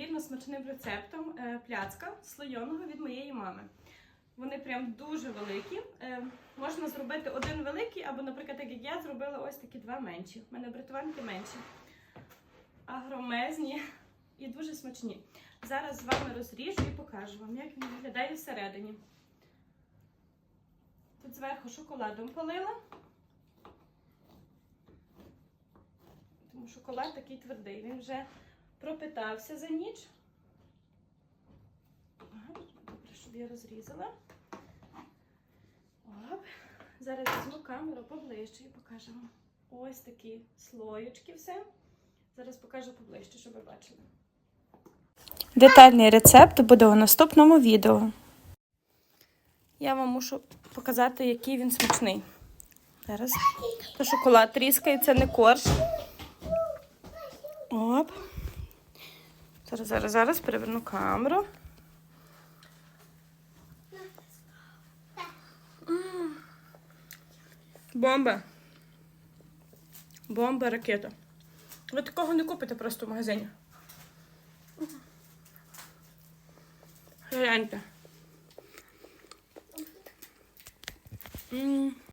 неймовірно смачним рецептом е, пляцка слоєного від моєї мами. Вони прям дуже великі. Е, Можна зробити один великий, або, наприклад, так як я зробила ось такі два менші. У мене братуванки менші. Агромезні і дуже смачні. Зараз з вами розріжу і покажу вам, як він виглядає всередині. Тут зверху шоколадом полила. Тому шоколад такий твердий. Він вже пропитався за ніч. Добре, щоб я розрізала. Оп. Зараз візьму камеру поближче і покажу вам. Ось такі слоєчки все. Зараз покажу поближче, щоб ви бачили. Детальний рецепт буде у наступному відео. Я вам мушу показати, який він смачний. Зараз. То шоколад тріскається, не корж. Оп. Зараз, зараз, зараз переверну камеру. Бомба. Бомба ракета. Ви такого не купите просто в магазині. Гляньте.